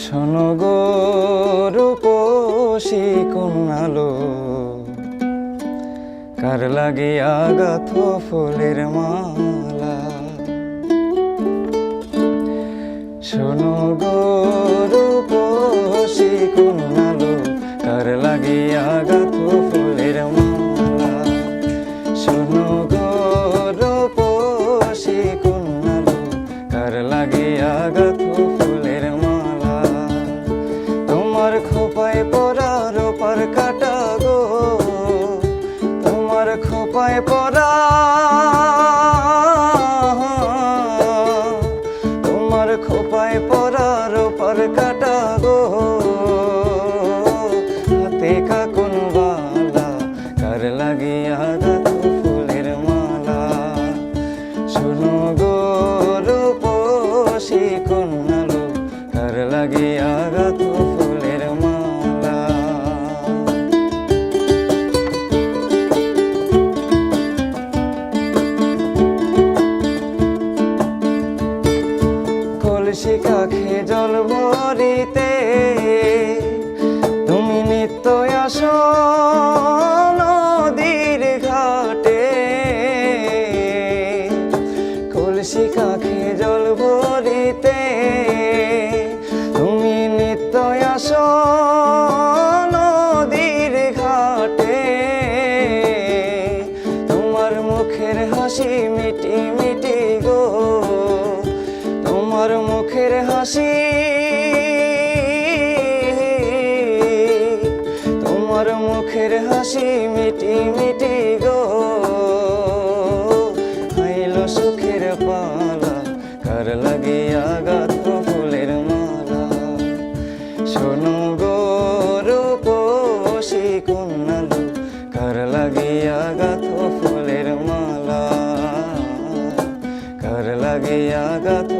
শোনো গো কার লাগিয়া গাথ ফুলের মালা? শোনো গো রূপসী কার লাগিয়া গাথ ফুলের মালা? শোনো গো রূপসী কার লাগিয়া গাথ খোপায় পরা রোপার কাটা গো। তোমার খোপায় পরা তোমার খোপায় পরা রোপার কাটা গো। হাতে কাকুন বালা, কার লাগিয়া ফুলের মালা। শোনো গো রূপসী কন্যালো কার লাগিয়া গাথ কলসি কাখে জল ভরিতে। তুমি নিত্য আসো নদীর ঘাটে। কলসি কাখে জল ভরিতে। তুমি নিত্য আসো নদীর ঘাটে। তোমার মুখের হাসি মিটি মুখের হাসি। তোমার মুখের হাসি মিটি মিটি গো। আইলো সুখের পালা, কার লাগিয়া গাথ ফুলের মালা। শোনো গো রূপসী কন্যালু কার লাগিয়া গাথ ফুলের মালা। কার লাগিয়া মালা